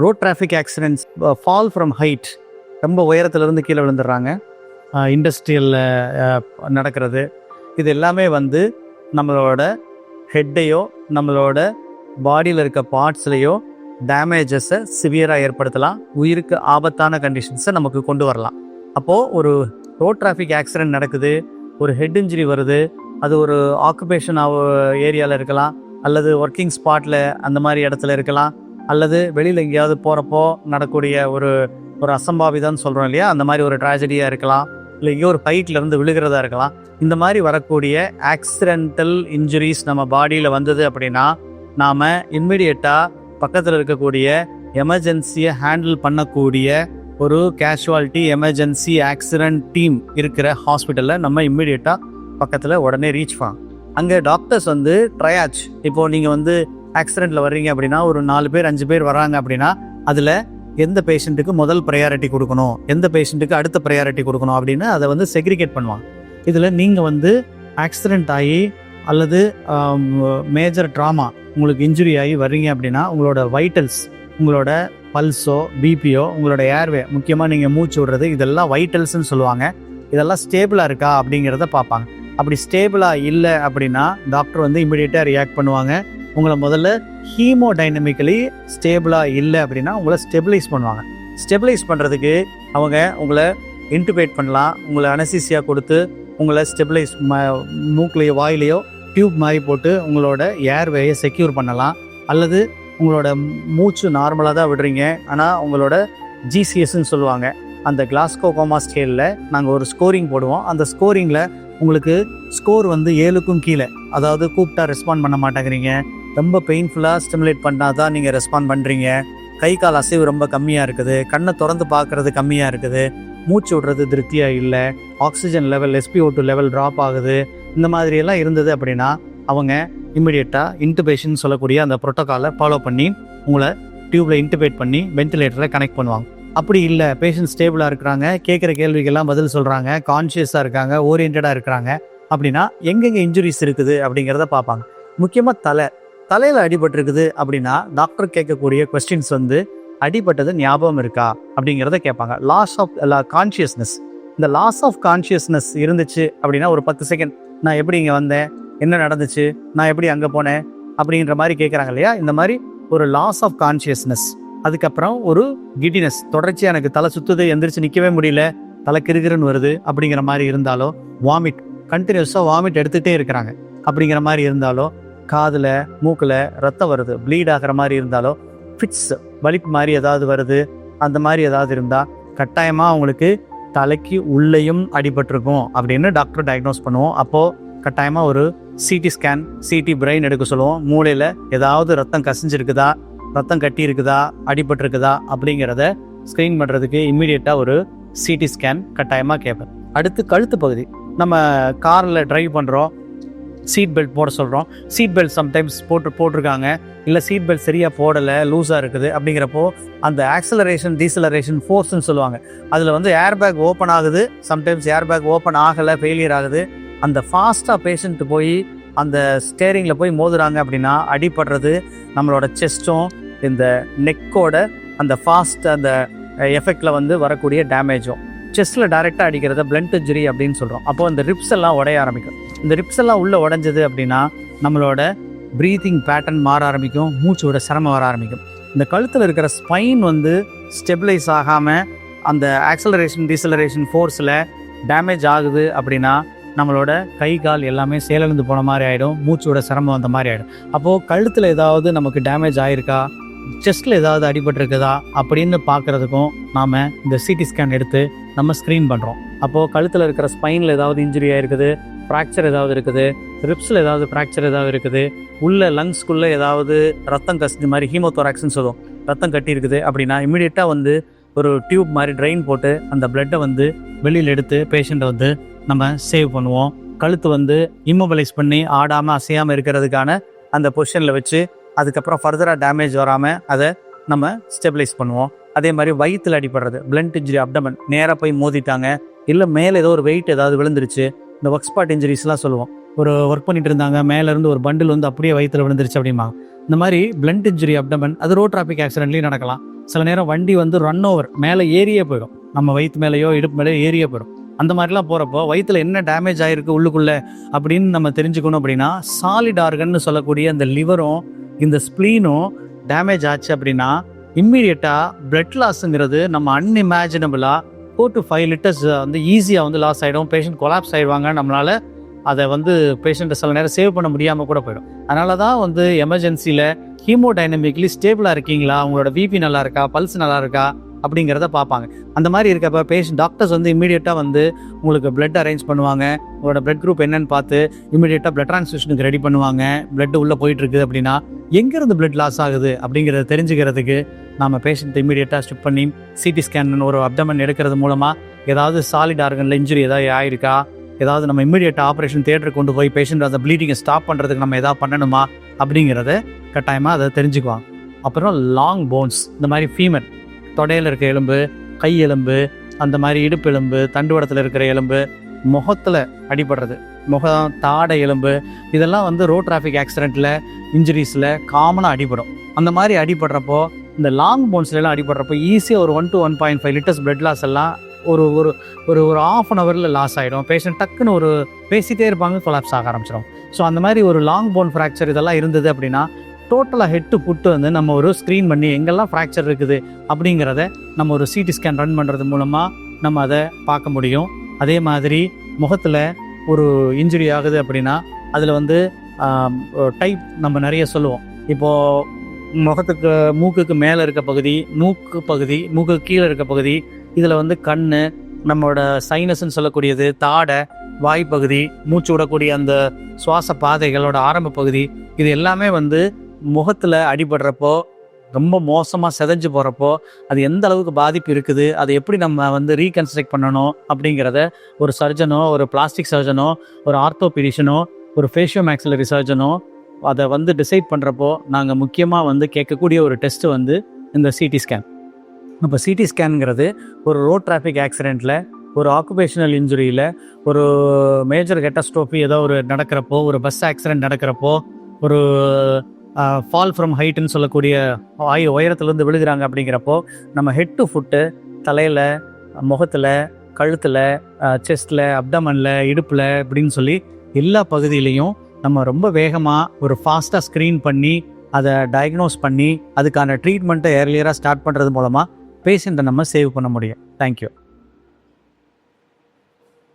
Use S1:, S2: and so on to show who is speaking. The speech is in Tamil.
S1: Road traffic accidents fall from height ரொம்ப உயரத்துலேருந்து கீழே விழுந்துடுறாங்க. இண்டஸ்ட்ரியலில் நடக்கிறது. இது எல்லாமே வந்து நம்மளோட ஹெட்டையோ நம்மளோட பாடியில் இருக்க பார்ட்ஸ்லேயோ டேமேஜஸை சிவியராக ஏற்படுத்தலாம். உயிருக்கு ஆபத்தான கண்டிஷன்ஸை நமக்கு கொண்டு வரலாம். அப்போது ஒரு ரோட் டிராஃபிக் ஆக்சிடென்ட் நடக்குது ஒரு ஹெட் இன்ஜுரி வருது அது ஒரு ஆக்குபேஷன் ஏரியாவில் இருக்கலாம் அல்லது ஒர்க்கிங் ஸ்பாட்டில் அந்த மாதிரி இடத்துல இருக்கலாம். அல்லது வெளியில் எங்கேயாவது போகிறப்போ நடக்கூடிய ஒரு ஒரு அசம்பாவிதம்னு சொல்கிறோம் இல்லையா? அந்த மாதிரி ஒரு ட்ராஜடியாக இருக்கலாம். இல்லை எங்கேயோ ஒரு ஃபைட்ல விழுகிறதா இருக்கலாம். இந்த மாதிரி வரக்கூடிய ஆக்சிடென்டல் இன்ஜுரிஸ் நம்ம பாடியில் வந்தது அப்படின்னா நாம் இம்மிடியட்டாக பக்கத்தில் இருக்கக்கூடிய எமர்ஜென்சியை ஹேண்டில் பண்ணக்கூடிய ஒரு கேஷுவாலிட்டி எமர்ஜென்சி ஆக்சிடென்ட் டீம் இருக்கிற ஹாஸ்பிட்டலில் நம்ம இம்மிடியட்டாக பக்கத்தில் உடனே ரீச் பண்ணலாம். அங்கே டாக்டர்ஸ் வந்து ட்ரையாச் இப்போது நீங்கள் வந்து ஆக்சிடெண்ட்டில் வர்றீங்க அப்படின்னா ஒரு நாலு பேர் அஞ்சு பேர் வராங்க அப்படின்னா அதில் எந்த பேஷண்ட்டுக்கு முதல் ப்ரையாரிட்டி கொடுக்கணும்? எந்த பேஷண்ட்டுக்கு அடுத்த ப்ரையாரிட்டி கொடுக்கணும்? அப்படின்னு அதை வந்து செக்ரிகேட் பண்ணுவாங்க. இதில் நீங்கள் வந்து ஆக்சிடெண்ட் ஆகி அல்லது மேஜர் ட்ராமா உங்களுக்கு இன்ஜுரி ஆகி வர்றீங்க அப்படின்னா உங்களோட வைட்டல்ஸ் உங்களோட பல்ஸோ பிபியோ உங்களோட ஏர்வே முக்கியமாக நீங்கள் மூச்சு விடுறது இதெல்லாம் வைட்டல்ஸ்ன்னு சொல்லுவாங்க. இதெல்லாம் ஸ்டேபிளாக இருக்கா அப்படிங்கிறத பார்ப்பாங்க. அப்படி ஸ்டேபிளாக இல்லை அப்படின்னா டாக்டர் வந்து இமீடியட்டாக ரியாக்ட் பண்ணுவாங்க. உங்களை முதல்ல ஹீமோ டைனமிக்கலி ஸ்டேபிளாக இல்லை அப்படின்னா உங்களை ஸ்டெபிலைஸ் பண்ணுவாங்க. ஸ்டெபிலைஸ் பண்ணுறதுக்கு அவங்க உங்களை இன்டுபேட் பண்ணலாம். உங்களை அனசிசியாக கொடுத்து உங்களை ஸ்டெபிலைஸ் ம மூக்குலையோ வாயிலையோ டியூப் மாதிரி போட்டு உங்களோட ஏர்வேயை செக்யூர் பண்ணலாம். அல்லது உங்களோட மூச்சு நார்மலாக தான் விடுறீங்க. ஆனால் உங்களோட ஜிசிஎஸ்ன்னு சொல்லுவாங்க. அந்த கிளாஸ்கோ கோமா ஸ்கேலில் நாங்கள் ஒரு ஸ்கோரிங் போடுவோம். அந்த ஸ்கோரிங்கில் உங்களுக்கு ஸ்கோர் வந்து ஏழுக்கும் கீழே. அதாவது கூப்பிட்டா ரெஸ்பாண்ட் பண்ண மாட்டேங்கிறீங்க. ரொம்ப பெயின்ஃபுல்லாக ஸ்டிமுலேட் பண்ணால் தான் நீங்கள் ரெஸ்பாண்ட் பண்ணுறீங்க கை கால் அசைவு ரொம்ப கம்மியாக இருக்குது. கண்ணை திறந்து பார்க்குறது கம்மியாக இருக்குது. மூச்சு விடுறது திருப்தியாக இல்லை. Oxygen level SPO two level drop ஆகுது. இந்த மாதிரியெல்லாம் இருந்தது அப்படின்னா அவங்க இமிடியேட்டாக இன்டுபேஷன் சொல்லக்கூடிய அந்த ப்ரோட்டோக்காலை ஃபாலோ பண்ணி உங்களை டியூப்பில் இன்டுபேட் பண்ணி வென்டிலேட்டரில் கனெக்ட் பண்ணுவாங்க. அப்படி இல்லை. பேஷண்ட் ஸ்டேபிளாக இருக்கிறாங்க. கேட்குற கேள்விக்கெல்லாம் பதில் சொல்கிறாங்க கான்ஷியஸாக இருக்காங்க. ஓரியன்டாக இருக்கிறாங்க. அப்படின்னா எங்கெங்கே இன்ஜுரிஸ் இருக்குது அப்படிங்கிறத பார்ப்பாங்க. முக்கியமாக தலை. தலையில் அடிபட்டிருக்குது அப்படின்னா டாக்டர் கேட்கக்கூடிய கொஸ்டின்ஸ் வந்து அடிபட்டது ஞாபகம் இருக்கா அப்படிங்கிறத கேட்பாங்க. லாஸ் ஆஃப் கான்ஷியஸ்னஸ் இந்த லாஸ் ஆஃப் கான்ஷியஸ்னஸ் இருந்துச்சு அப்படின்னா ஒரு பத்து செகண்ட் நான் எப்படி இங்கே வந்தேன்? என்ன நடந்துச்சு? நான் எப்படி அங்கே போனேன்? அப்படின்ற மாதிரி கேட்குறாங்க இல்லையா? இந்த மாதிரி ஒரு லாஸ் ஆஃப் கான்ஷியஸ்னஸ் அதுக்கப்புறம் ஒரு கிட்டினஸ் தொடர்ச்சியாக எனக்கு தலை சுத்துது எந்திரிச்சு நிற்கவே முடியல. தலை கிருகிருன்னு வருது அப்படிங்கிற மாதிரி இருந்தாலோ வாமிட் கண்டினியூஸாக வாமிட் எடுத்துகிட்டே இருக்கிறாங்க. அப்படிங்கிற மாதிரி இருந்தாலோ காதில் மூக்கில் ரத்தம் வருது. ப்ளீட் ஆகிற மாதிரி இருந்தாலோ ஃபிட்ஸ் வலிப்பு மாதிரி ஏதாவது வருது. அந்த மாதிரி ஏதாவது இருந்தால் கட்டாயமாக அவங்களுக்கு தலைக்கு உள்ளேயும் அடிபட்டிருக்கும் அப்படின்னு டாக்டர் டயக்னோஸ் பண்ணுவோம். அப்போது கட்டாயமாக ஒரு சிடி ஸ்கேன் சிடி பிரெயின் எடுக்க சொல்லுவோம். மூளையில் ஏதாவது ரத்தம் கசிஞ்சிருக்குதா ரத்தம் கட்டி இருக்குதா அடிபட்டிருக்குதா அப்படிங்கிறத ஸ்க்ரீன் பண்ணுறதுக்கு இம்மிடியட்டாக ஒரு சிடி ஸ்கேன் கட்டாயமாக கேட்பேன் அடுத்து கழுத்து பகுதி. நம்ம காரில் டிரைவ் பண்ணுறோம் சீட் பெல்ட் போட சொல்கிறோம் சீட் பெல்ட் சம்டைம்ஸ் போட்டு போட்டிருக்காங்க. இல்லை சீட் பெல்ட் சரியாக போடலை லூஸாக இருக்குது அப்படிங்கிறப்போ அந்த ஆக்சலரேஷன் டீசலரேஷன் ஃபோர்ஸ்னு சொல்லுவாங்க. அதில் வந்து ஏர் பேக் ஓப்பன் ஆகுது. சம்டைம்ஸ் ஏர் பேக் ஓப்பன் ஆகலை ஃபெயிலியர் ஆகுது. அந்த ஃபாஸ்ட்டாக பேஷண்ட்டு போய் அந்த ஸ்டேரிங்கில் போய் மோதுறாங்க அப்படின்னா அடிபடுறது நம்மளோட செஸ்ட்டும் இந்த நெக்கோட அந்த ஃபாஸ்ட் அந்த எஃபெக்டில் வந்து வரக்கூடிய டேமேஜும் செஸ்ட்டில் டைரெக்டாக அடிக்கிறத பிளண்ட் இன்ஜுரி அப்படின்னு சொல்கிறோம் அப்போ அந்த ரிப்ஸ் எல்லாம் உடைய ஆரம்பிக்கும். இந்த ரிப்ஸ் எல்லாம் உள்ளே உடஞ்சது அப்படின்னா நம்மளோட ப்ரீத்திங் பேட்டர்ன் மாற ஆரம்பிக்கும் மூச்சோட சிரமம் வர ஆரம்பிக்கும். இந்த கழுத்தில் இருக்கிற ஸ்பைன் வந்து ஸ்டெபிளைஸ் ஆகாமல் அந்த ஆக்சலரேஷன் டீசலரேஷன் ஃபோர்ஸில் டேமேஜ் ஆகுது அப்படின்னா நம்மளோட கை கால் எல்லாமே செயலிழந்து போன மாதிரி ஆகிடும் மூச்சோட சிரமம் வந்த மாதிரி ஆகிடும் அப்போது கழுத்தில் ஏதாவது நமக்கு டேமேஜ் ஆகிருக்கா செஸ்ட்டில் ஏதாவது அடிபட்டிருக்குதா? அப்படின்னு பார்க்குறதுக்கும் நாம் இந்த சிடி ஸ்கேன் எடுத்து நம்ம ஸ்க்ரீன் பண்ணுறோம் அப்போது கழுத்தில் இருக்கிற ஸ்பைனில் ஏதாவது இன்ஜுரி ஆகிருக்குது ஃப்ராக்சர் ஏதாவது இருக்குது? ரிப்ஸில் ஏதாவது ஃப்ராக்சர் ஏதாவது இருக்குது? உள்ள லங்ஸ்குள்ளே ஏதாவது ரத்தம் கசிஞ்ச மாதிரி ஹீமோதொராக்ஸ்னு சொல்லுவோம். ரத்தம் கட்டி இருக்குது அப்படின்னா இமீடியட்டாக வந்து ஒரு டியூப் மாதிரி ட்ரெயின் போட்டு அந்த பிளட்டை வந்து வெளியில் எடுத்து பேஷண்ட்டை வந்து நம்ம சேவ் பண்ணுவோம். கழுத்து வந்து இம்மொபலைஸ் பண்ணி ஆடாமல் அசையாமல் இருக்கிறதுக்கான அந்த பொசிஷனில் வச்சு அதுக்கப்புறம் ஃபர்தராக டேமேஜ் வராமல் அதை நம்ம ஸ்டெபிலைஸ் பண்ணுவோம். அதே மாதிரி வயிற்றில் அடிபடுறது பிளண்ட் இன்ஜுரி அப்டமன் நேராக போய் மோதிட்டாங்க இல்லை மேலே ஏதோ ஒரு வெயிட் ஏதாவது விழுந்துருச்சு இந்த ஒர்க் ஸ்பாட் இன்ஜுரிஸ்லாம் சொல்லுவோம். ஒரு ஒர்க் பண்ணிட்டு இருந்தாங்க மேலேருந்து ஒரு பண்டில் வந்து அப்படியே வயிற்றுல விழுந்துருச்சு அப்படிம்பாங்க இந்த மாதிரி பிளண்ட் இன்ஜுரி அப்டமன் அது ரோட் டிராஃபிக் ஆக்சிடென்ட்லேயும் நடக்கலாம். சில நேரம் வண்டி வந்து ரன் ஓவர் மேலே ஏறியே போயிடும். நம்ம வயிற்று மேலேயோ இடுப்பு மேலேயோ ஏறியே போயிடும். அந்த மாதிரிலாம் போகிறப்போ வயிற்றுல என்ன டேமேஜ் ஆகிருக்கு உள்ளுக்குள்ளே அப்படின்னு நம்ம தெரிஞ்சுக்கணும் அப்படின்னா சாலிட் ஆர்கன் சொல்லக்கூடிய அந்த லிவரும் இந்த ஸ்ப்ளீனும் டேமேஜ் ஆச்சு அப்படின்னா இம்மீடியட்டாக பிளட் லாஸுங்கிறது நம்ம அன்இமேஜினபிளாக ஃபோர் டு ஃபைவ் லிட்டர்ஸ் வந்து ஈஸியாக வந்து லாஸ் ஆகிடும் பேஷண்ட் கொலாப்ஸ் ஆகிடுவாங்க நம்மளால் அதை வந்து பேஷண்ட்டை சில நேரம் சேவ் பண்ண முடியாமல் கூட போயிடும். அதனால தான் வந்து எமர்ஜென்சியில் ஹீமோடைனமிக்லி ஸ்டேபிளாக இருக்கீங்களா? உங்களோட பிபி நல்லா இருக்கா? பல்ஸ் நல்லா இருக்கா? அப்படிங்கிறத பார்ப்பாங்க. அந்த மாதிரி இருக்கப்ப பேஷண்ட் டாக்டர்ஸ் வந்து இமீடியட்டாக வந்து உங்களுக்கு பிளட் அரேஞ்ச் பண்ணுவாங்க. உங்களோட பிளட் குரூப் என்னன்னு பார்த்து இமீடியட்டாக பிளட் ட்ரான்ஸ்ஃபியூஷனுக்கு ரெடி பண்ணுவாங்க. பிளட் உள்ளே போயிட்டு இருக்குது அப்படின்னா எங்கேருந்து பிளட் லாஸ் ஆகுது அப்படிங்கிறத தெரிஞ்சுக்கிறதுக்கு நம்ம பேஷண்ட் இமீடியட்டாக ஸ்டிப் பண்ணி சிடி ஸ்கேன் ஒரு அப்டமன் எடுக்கிறது மூலமாக ஏதாவது சாலிட் ஆர்கனில் இன்ஜுரி ஏதாவது ஆயிருக்கா? ஏதாவது நம்ம இமீடியட்டாக ஆப்ரேஷன் தேட்டருக்கு கொண்டு போய் பேஷண்ட் அந்த ப்ளீடிங்கை ஸ்டாப் பண்ணுறதுக்கு நம்ம எதாவது பண்ணணுமா? அப்படிங்கிறத கட்டாயமாக அதை தெரிஞ்சுக்குவாங்க. அப்புறம் லாங் போன்ஸ் இந்த மாதிரி ஃபீமர் தொடையில் இருக்க எலும்பு கை எலும்பு அந்த மாதிரி இடுப்பு எலும்பு தண்டுவடத்தில் இருக்கிற எலும்பு முகத்தில் அடிபடுறது. முகம் தாடை எலும்பு இதெல்லாம் வந்து ரோட் டிராஃபிக் ஆக்சிடெண்ட்டில் இன்ஜுரிஸில் காமனாக அடிபடும். அந்த மாதிரி அடிபடுறப்போ இந்த லாங் போன்ஸ்லாம் அடிபடுறப்ப ஈஸியாக ஒரு one to one point five litres blood loss எல்லாம் ஒரு ஒரு ஒரு ஒரு ஆஃப் அன் ஹவரில் லாஸ் ஆகிடும் பேஷண்ட் டக்குன்னு ஒரு பேசிகிட்டே இருப்பாங்க கொலாப்ஸ் ஆக ஆரம்பிச்சிடும் ஸோ அந்த மாதிரி ஒரு லாங் போன் ஃப்ராக்சர் இதெல்லாம் இருந்தது அப்படின்னா டோட்டலாக ஹெட்டு புட்டு வந்து நம்ம ஒரு ஸ்க்ரீன் பண்ணி எங்கெல்லாம் ஃப்ராக்சர் இருக்குது அப்படிங்கிறத நம்ம ஒரு சிடி ஸ்கேன் ரன் பண்ணுறது மூலமாக நம்ம அதை பார்க்க முடியும். அதே மாதிரி முகத்தில் ஒரு இன்ஜுரி ஆகுது அப்படின்னா அதில் வந்து டைப் நம்ம நிறைய சொல்லுவோம். இப்போது முகத்துக்கு மூக்குக்கு மேலே இருக்க பகுதி மூக்கு பகுதி மூக்கு கீழே இருக்க பகுதி இதில் வந்து கண் நம்மளோட சைனஸ்ன்னு சொல்லக்கூடியது தாடை வாய்ப்பகுதி மூச்சு விடக்கூடிய அந்த சுவாச பாதைகளோட ஆரம்ப பகுதி இது எல்லாமே வந்து முகத்தில் அடிபடுறப்போ ரொம்ப மோசமாக செதஞ்சு போகிறப்போ அது எந்த அளவுக்கு பாதிப்பு இருக்குது அதை எப்படி நம்ம வந்து ரீகன்ஸ்ட்ரக்ட் பண்ணணும் அப்படிங்கிறத ஒரு சர்ஜனோ ஒரு பிளாஸ்டிக் சர்ஜனோ ஒரு ஆர்த்தோபீடிஷனோ ஒரு ஃபேஷியோ மேக்ஸிலரி சர்ஜனோ அதை வந்து டிசைட் பண்ணுறப்போ நாங்கள் முக்கியமாக வந்து கேட்கக்கூடிய ஒரு டெஸ்ட்டு வந்து இந்த சிடி ஸ்கேன் இப்போ சிடி ஸ்கேனுங்கிறது ஒரு ரோட் டிராஃபிக் ஆக்சிடெண்ட்டில் ஒரு ஆக்குபேஷனல் இன்ஜுரியில் ஒரு மேஜர் கெட்டஸ்ட்ரோஃபி ஏதோ ஒரு நடக்கிறப்போ ஒரு பஸ் ஆக்சிடென்ட் நடக்கிறப்போ ஒரு ஃபால் ஃப்ரம் ஹைட்டுன்னு சொல்லக்கூடிய ஆய் உயரத்துலேருந்து விழுகிறாங்க அப்படிங்கிறப்போ நம்ம ஹெட் டு ஃபுட்டு தலையில் முகத்தில் கழுத்தில் செஸ்ட்டில் அப்டமனில் இடுப்பில் அப்படின்னு சொல்லி எல்லா பகுதியிலையும் நம்ம ரொம்ப வேகமாக ஒரு ஃபாஸ்ட்டாக ஸ்க்ரீன் பண்ணி அதை டயக்னோஸ் பண்ணி அதுக்கான ட்ரீட்மெண்ட்டை ஏர்லியராக ஸ்டார்ட் பண்ணுறது மூலமாக பேஷண்ட்டை நம்ம சேவ் பண்ண முடியும். தேங்க்யூ